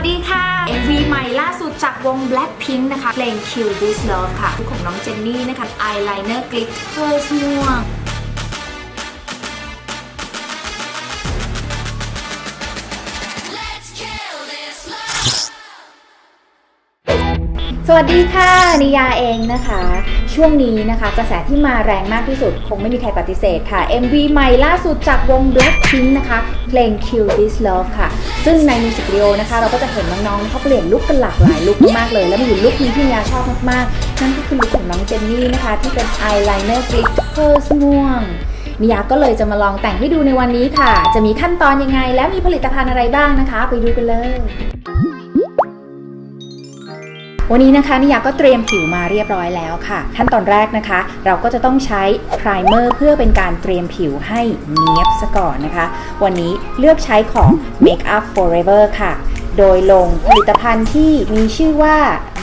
สดีค่ะ MV ใหม่ล่าสุดจากวง Blackpink นะคะ เพลง Kill This Love ค่ะคู่ของน้องเจนนี่นะคะ Eyeliner Glitter ม่วง วัสดีค่ะนิยาเองนะคะ ช่วงนี้นะคะ กระแสที่มาแรงมากที่สุด คงไม่มีใครปฏิเสธค่ะ MV ใหม่ล่าสุดจากวง Blackpink นะคะ เพลง Kill This Love ค่ะ ซึ่งในมิวสิกวิดีโอนะคะ เราก็จะเห็นน้องๆเขาเปลี่ยนลุคกันหลากหลายลุคมากๆเลย แล้วมีอยู่ลุคนึงที่นิยาชอบมากๆ นั่นก็คือลุคของน้องเจนนี่นะคะ ที่เป็น eyeliner glitter ม่วงนิยาก็เลยจะมาลองแต่งให้ดูในวันนี้ค่ะ จะมีขั้นตอนยังไง และมีผลิตภัณฑ์อะไรบ้างนะคะ ไปดูกันเลย วันนี้นะคะนิยาก็เตรียมผิวมาเรียบร้อยแล้วค่ะ ขั้นตอนแรกนะคะ เราก็จะต้องใช้ไพรเมอร์เพื่อเป็นการเตรียมผิวให้เนียบซะก่อนนะคะ วันนี้เลือกใช้ของ Make Up Forever ค่ะ โดยลงผลิตภัณฑ์ที่มีชื่อว่า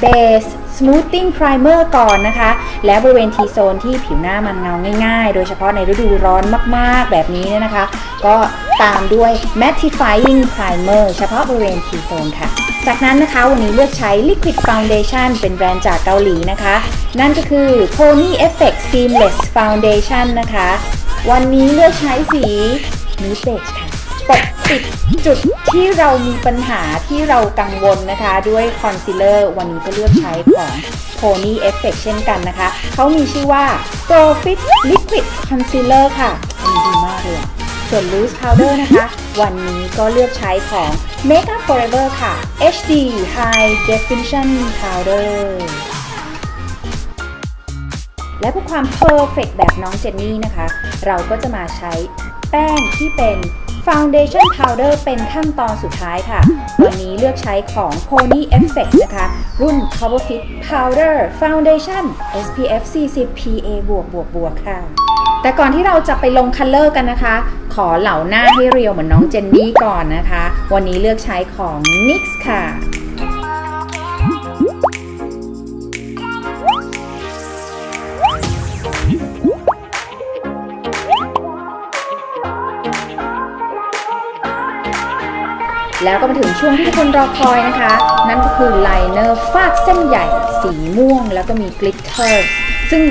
Base Smoothing Primer ก่อนนะคะ และบริเวณ T zone ที่ผิวหน้ามันเงาง่ายๆ โดยเฉพาะในฤดูร้อนมากๆ แบบนี้เนี่ยนะคะ ก็ตามด้วย Mattifying Primer เฉพาะบริเวณ T zone ค่ะ จากนั้นนะคะวันนี้เลือกใช้ Liquid Foundation เป็นแบรนด์จากเกาหลีนะคะ นั่นก็คือ Pony Effect Seamless Foundation นะคะ วันนี้เลือกใช้สี Nude Beige ค่ะ ปิดจุดที่เรามีปัญหาที่เรากังวลนะคะ ด้วยคอนซีลเลอร์วันนี้ก็เลือกใช้ของ Pony Effect เช่นกันนะคะ เขามีชื่อว่า Pro Fit Liquid Concealer ค่ะอันนี้ดีมากเลยอะส่วน Loose Powder นะคะ วันนี้ก็เลือกใช้ของ Makeup Forever ค่ะ HD High Definition Powder และเพื่อความ perfect แบบน้องเจนนี่นะคะ เราก็จะมาใช้แป้งที่เป็น Foundation Powder เป็นขั้นตอนสุดท้ายค่ะ วันนี้เลือกใช้ของ Pony Effect นะคะ รุ่น Cover Fit Powder Foundation SPF 40 PA บวกบวกบวกค่ะ แต่ก่อนที่เราจะไปลงคัลเลอร์กันนะคะ ขอเหล่าหน้าให้เรียวเหมือนน้องเจนนี่ก่อนนะคะ วันนี้เลือกใช้ของ NYX ค่ะ แล้วก็มาถึงช่วงที่ทุกคนรอคอยนะคะ นั่นก็คือไลเนอร์ฟาดเส้นใหญ่ สีม่วง แล้วก็มีกลิตเตอร์ซึ่ง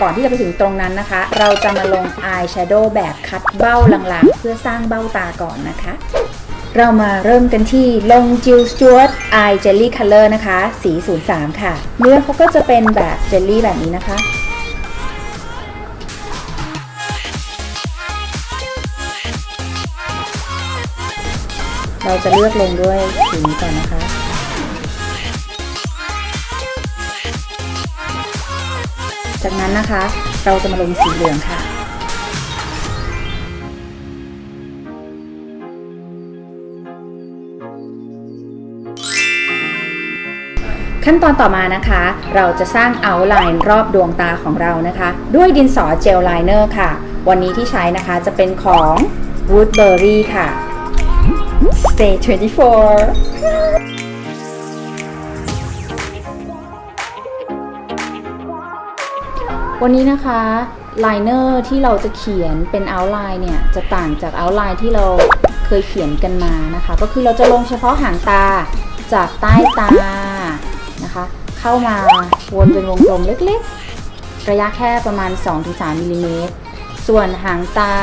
ก่อนที่จะไปถึงตรงนั้นนะคะ เราจะมาลงอายแชโดว์แบบคัดเบ้าลางๆ เพื่อสร้างเบ้าตาก่อนนะคะ เรามาเริ่มกันที่ลงจิลสจวตไอเจลลี่คัลเลอร์นะคะ สี 03 ค่ะ เนื้อเขาก็จะเป็นแบบเจลลี่แบบนี้นะคะ เราจะเลือกลงด้วยสีนี้ก่อนนะคะจากนั้นนะคะ เราจะมาลงสีเหลืองค่ะ ขั้นตอนต่อมานะคะ เราจะสร้างเอาไลน์รอบดวงตาของเรานะคะ ด้วยดินสอเจลไลเนอร์ค่ะ วันนี้ที่ใช้นะคะจะเป็นของ Woodbury ค่ะ Stay 24วันนี้นะคะไลเนอร์ที่เราจะเขียนเป็นเอาไลน์เนี่ย จะต่างจากเอาไลน์ที่เราเคยเขียนกันมานะคะ ก็คือเราจะลงเฉพาะหางตาจากใต้ตานะคะ เข้ามาวนเป็นวงกลมเล็กๆ ระยะแค่ประมาณ 2-3มิลลิเมตรส่วนหางตา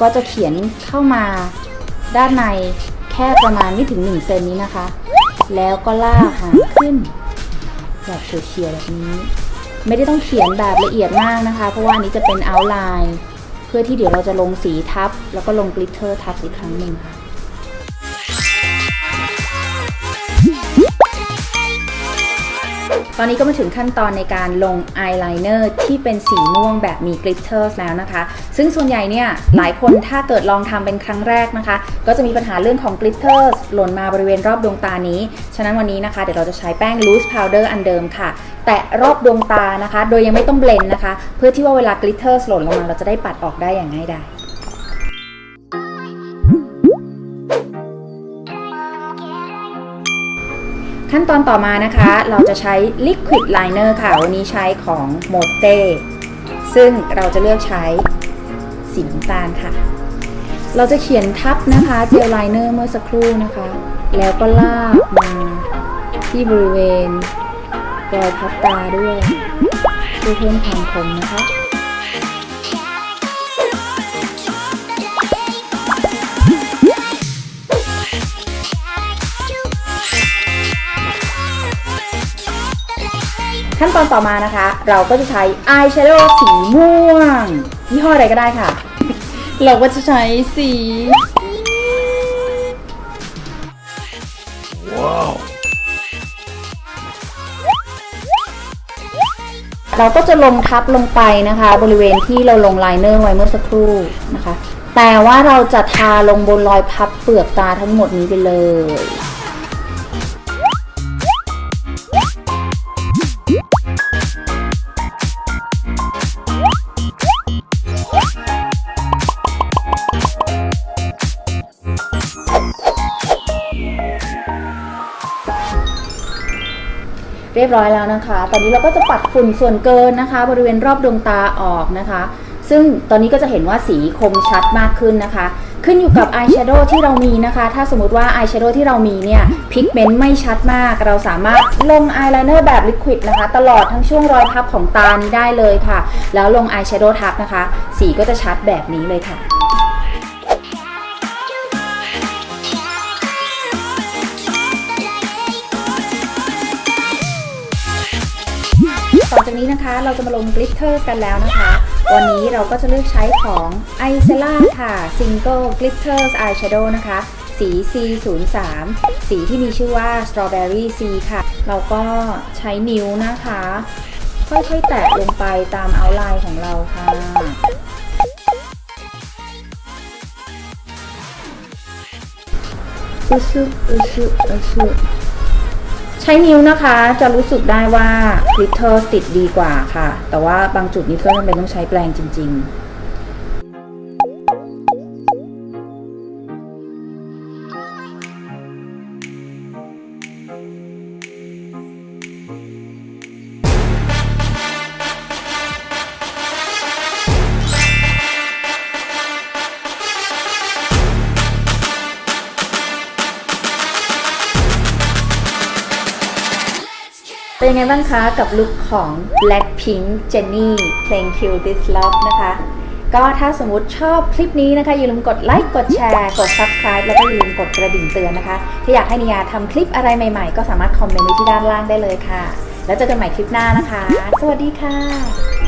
ก็จะเขียนเข้ามา ด้านในแค่ประมาณไม่ถึง1เซนนี้นะคะ แล้วก็ลากหางขึ้นแบบเฉียวๆแบบนี้ ไม่ได้ต้องเขียนแบบละเอียดมากนะคะ เพราะว่านี้จะเป็นเอาไลน์เพื่อที่เดี๋ยวเราจะลงสีทับ แล้วก็ลงกลิตเตอร์ทับอีกครั้งหนึ่งค่ะ ตอนนี้ก็มาถึงขั้นตอนในการลงอายไลเนอร์ที่เป็นสีม่วงแบบมีกลิตเตอร์แล้วนะคะ ซึ่งส่วนใหญ่เนี่ยหลายคนถ้าเกิดลองทำเป็นครั้งแรกนะคะ ก็จะมีปัญหาเรื่องของกลิตเตอร์หล่นมาบริเวณรอบดวงตานี้ ฉะนั้นวันนี้นะคะ เดี๋ยวเราจะใช้แป้ง loose powder อันเดิมค่ะ แตะรอบดวงตานะคะ โดยยังไม่ต้องเบลนด์นะคะ เพื่อที่ว่าเวลากลิตเตอร์หล่นลงมาเราจะได้ปัดออกได้อย่างง่ายดาย ขั้นตอนต่อมานะคะ เราจะใช้ Liquid Liner ค่ะ วันนี้ใช้ของ Mote ซึ่งเราจะเลือกใช้สีน้ำตาลค่ะ เราจะเขียนทับนะคะเจลไลเนอร์เมื่อสักครู่นะคะ แล้วก็ลากมาที่บริเวณรอยพับตาด้วยเพื่อเพิ่มความคมนะคะ ขั้นตอนต่อมานะคะ เราก็จะใช้อายแชโดว์สีม่วงยี่ห้ออะไรก็ได้ค่ะ เราก็จะใช้สีเราก็จะลงทับลงไปนะคะ บริเวณที่เราลงไลเนอร์ไว้เมื่อสักครู่นะคะ แต่ว่าเราจะทาลงบนรอยพับเปลือกตาทั้งหมดนี้ไปเลย เรียบร้อยแล้วนะคะ ตอนนี้เราก็จะปัดฝุ่นส่วนเกินนะคะ บริเวณรอบดวงตาออกนะคะ ซึ่งตอนนี้ก็จะเห็นว่าสีคมชัดมากขึ้นนะคะ ขึ้นอยู่กับอายแชโดว์ที่เรามีนะคะ ถ้าสมมติว่าอายแชโดว์ที่เรามีเนี่ยพิกเมนต์ไม่ชัดมาก เราสามารถลงอายไลเนอร์แบบลิควิดนะคะ ตลอดทั้งช่วงรอยพับของตานี้ได้เลยค่ะ แล้วลงอายแชโดว์ทับนะคะ สีก็จะชัดแบบนี้เลยค่ะ ต่อจากนี้นะคะเราจะมาลงกลิตเตอร์กันแล้วนะคะ วันนี้เราก็จะเลือกใช้ของ i c e l a ค่ะ Single Glitters Eyeshadow นะคะ สี C03 สีที่มีชื่อว่า Strawberry C ค่ะ เราก็ใช้นิ้วนะคะ ค่อยๆ แตะลงไปตามเอาไลน์ของเราค่ะอุซุอุซุอุซุ ช้นิ้วนะคะจะรู้สึกได้ว่ากลิตเตอร์ติดดีกว่าค่ะ แต่ว่าบางจุดนี้ก็จำเป็นต้องใช้แปรงจริง ๆ เป็นยังไงบ้างคะกับลุคของ Blackpink Jennie เพลง Kill This Love นะคะ ก็ถ้าสมมติชอบคลิปนี้นะคะ อย่าลืมกดไลค์กดแชร์กด Subscribe แล้วก็อย่าลืมกดกระดิ่งเตือนนะคะ ถ้าอยากให้นิยาทำคลิปอะไรใหม่ๆ ก็สามารถคอมเมนต์ไว้ที่ด้านล่างได้เลยค่ะ แล้วเจอกันใหม่คลิปหน้านะคะ สวัสดีค่ะ